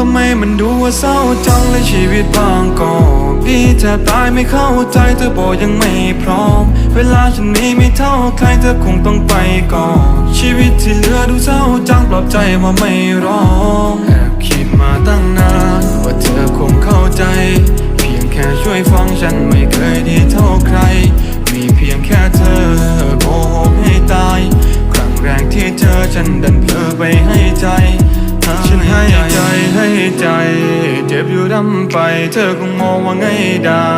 ทำไมมันดูว่าเศร้าจังเลยชีวิตบางก็ดีแทบตายไม่เข้าใจเธอบอกยังไม่พร้อม เวลาฉันมีไม่เท่าใครเธอคงต้องไปก่อน ชีวิตที่เหลือดูเศร้าจังปลอบใจว่าไม่ร้องแอบคิดมาตั้งนานว่าเธอคงเข้าใจ เพียงแค่ช่วยฟังฉันไม่เคยดีเท่าใคร มีเพียงแค่เธอโกหกให้ตาย ครั้งแรกที่เจอฉันดันเพลอไปให้ เจ็บอยู่ดำไปเธอคงมองว่าไงได้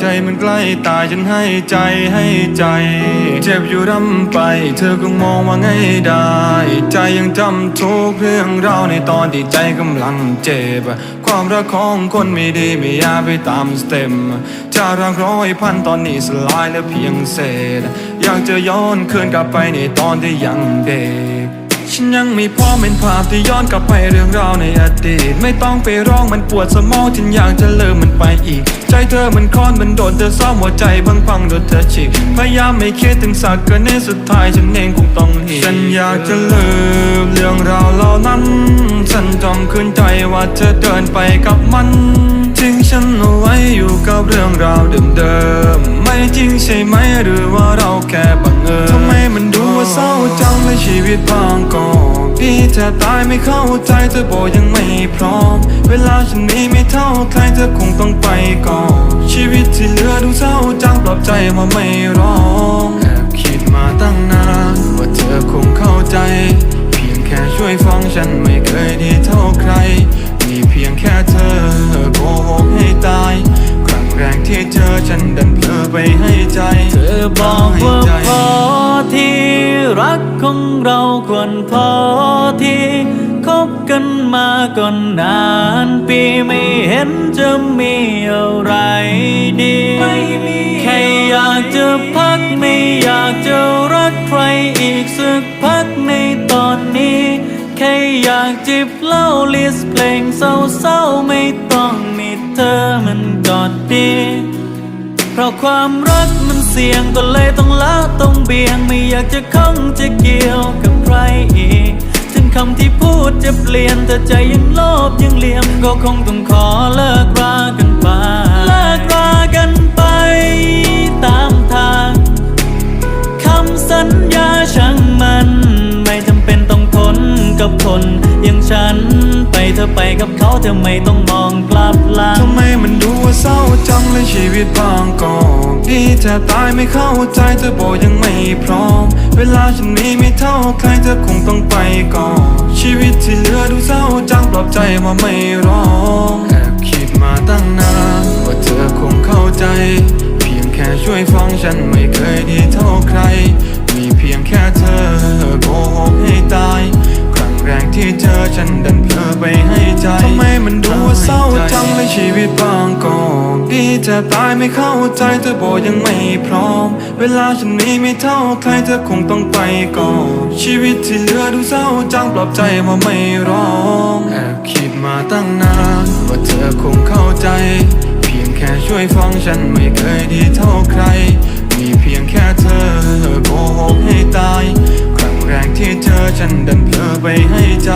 ใจมันใกล้ตายฉันให้ใจให้ใจ เจ็บอยู่ดำไป เธอคงมองว่าไงได้ ใจยังจำทุกเรื่องราวในตอนที่ใจกำลังเจ็บ ความรักของคนไม่ดีไม่อยากไปตามสเต็มจะรักร้อยพันตอนนี้สลายเหลือเพียงเศษ อยากจะย้อนคืนกลับไปในตอนที่ยังเด็ก ฉันยังไม่พร้อมเป็นภาพที่ย้อนกลับไปเรื่องราวในอดีตไม่ต้องไปร้องมันปวดสมองฉันอยากจะเลิมมันไปอีก ใจเธอมันคลอนมันโดนเธอซ้อมหัวใจบังพังโดนเธอฉีกพยายามไม่คิดถึงสักกันในสุดท้ายฉันเองคงต้องเหีฉันอยากจะลืมเรื่องราวเหล่านั้น ฉันจำคืนใจว่าเธอเดินไปกับมันทิ้งฉันเอาไว้อยู่กับเรื่องราวเดิมๆไม่จริงใช่ไหมหรือว่าเราแค่บังเอิญทำไมมันดู ว่าเศร้าจังในชีวิตบางก็ดีแทบตายไม่เข้าใจเธอบอกยังไม่พร้อม เวลาฉันมีไม่เท่าใครเธอคงต้องไปก่อน ชีวิตที่เหลือดูเศร้าจังปลอบใจว่าไม่ร้องแอบคิดมาตั้งนานว่าเธอคงเข้าใจ เพียงแค่ช่วยฟังฉันไม่เคยดีเท่าใคร มีเพียงแค่เธอโกหกให้ตายครั้งแรกที่เจอฉันดันเพลอไปให้ใจ เธอบอกว่าพอที่ รักของเราควรพอที่คบกันมาก่อนนานปีไม่เห็นจะมีอะไรดีแค่อยากจะพักไม่อยากจะรักใครอีกสักพักในตอนนี้ แค่อยากจิบเหล้าลิสเพลงเศร้าๆไม่ต้องมีเธอมันก็ดี เพราะความรักมันเสี่ยงก็เลยต้องละต้องเบี่ยง ไม่อยากจะข้องจะเกี่ยวกับใครอีก ถึงคำที่พูดจะเปลี่ยนแต่ใจยังโลภยังเลี่ยม ก็คงต้องขอเลิกรากัน อไปกับเขาเธอไม่ต้องมองกลับหลังทำไมมันดูว่าเศร้าจังเลยชีวิตบางก็ดีแทบตายไม่เข้าใจเธอบอกยังไม่พร้อม เวลาฉันมีไม่เท่าใครเธอคงต้องไปก่อน ชีวิตที่เหลือดูเศร้าจังปลอบใจว่าไม่ร้อง ชีวิตบางก็ดีแทบตายไม่เข้าใจเธอบอกยังไม่พร้อม เวลาฉันมีไม่เท่าใครเธอคงต้องไปก่อน ชีวิตที่เหลือดูเศร้าจังปลอบใจว่าไม่ร้องแอบคิดมาตั้งนานว่าเธอคงเข้าใจ เพียงแค่ช่วยฟังฉันไม่เคยดีเท่าใคร มีเพียงแค่เธอโกหกให้ตาย ครั้งแรกที่เจอฉันดันเพลอไปให้ใจ